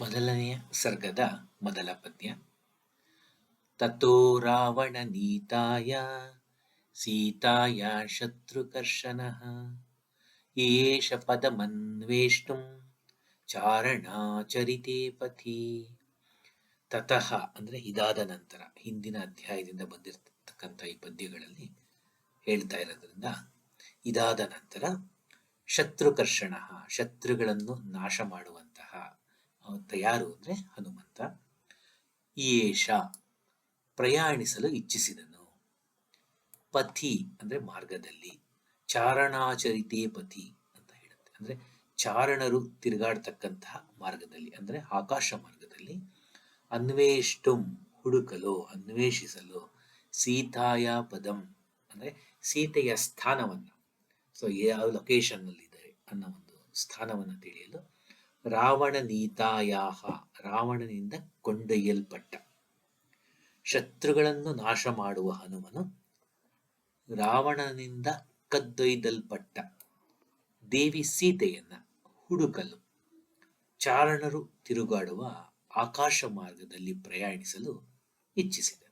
ಮೊದಲನೆಯ ಸರ್ಗದ ಮೊದಲ ಪದ್ಯ. ತಥೋ ರಾವಣ ನೀತಾಯ, ಸೀತಾಯ ಶತ್ರುಕರ್ಷಣ ಏಷ ಪದಮನ್ವೇಷ್ಟುಂ ಚಾರಣಾಚರಿತೆ ಪಥಿ. ತತಃ ಅಂದ್ರೆ ಇದಾದ ನಂತರ ಹಿಂದಿನ ಅಧ್ಯಾಯದಿಂದ ಬಂದಿರತಕ್ಕಂಥ ಈ ಪದ್ಯಗಳಲ್ಲಿ ಹೇಳ್ತಾ ಇರೋದ್ರಿಂದ ಇದಾದ ನಂತರ ಶತ್ರುಕರ್ಷಣ ಶತ್ರುಗಳನ್ನು ನಾಶ ಮಾಡುವಂತಹ ಅವತ್ತ ಯಾರು ಅಂದ್ರೆ ಹನುಮಂತ. ಏಷ, ಪ್ರಯಾಣಿಸಲು ಇಚ್ಛಿಸಿದನು. ಪಥಿ ಅಂದ್ರೆ ಮಾರ್ಗದಲ್ಲಿ. ಚಾರಣಾಚರಿತೆ ಪಥಿ ಅಂತ ಹೇಳುತ್ತೆ. ಅಂದ್ರೆ ಚಾರಣರು ತಿರುಗಾಡ್ತಕ್ಕಂತಹ ಮಾರ್ಗದಲ್ಲಿ, ಅಂದ್ರೆ ಆಕಾಶ ಮಾರ್ಗದಲ್ಲಿ ಅನ್ವೇಷ್ಟುಂ ಹುಡುಕಲು, ಅನ್ವೇಷಿಸಲು ಸೀತಾಯ ಪದಂ ಅಂದ್ರೆ ಸೀತೆಯ ಸ್ಥಾನವನ್ನು. ಸೊ ಯಾವ ಲೊಕೇಶನ್ ಅಲ್ಲಿ ಇದ್ದಾರೆ ಅನ್ನೋ ಒಂದು ಸ್ಥಾನವನ್ನು ತಿಳಿಯಲು ರಾವಣ ನೀತಾಯಾಹ ರಾವಣನಿಂದ ಕೊಂಡೊಯ್ಯಲ್ಪಟ್ಟ. ಶತ್ರುಗಳನ್ನು ನಾಶ ಮಾಡುವ ಹನುಮನು ರಾವಣನಿಂದ ಕದ್ದೊಯ್ದಲ್ಪಟ್ಟ ದೇವಿ ಸೀತೆಯನ್ನ ಹುಡುಕಲು ಚಾರಣರು ತಿರುಗಾಡುವ ಆಕಾಶ ಮಾರ್ಗದಲ್ಲಿ ಪ್ರಯಾಣಿಸಲು ಇಚ್ಛಿಸಿದರು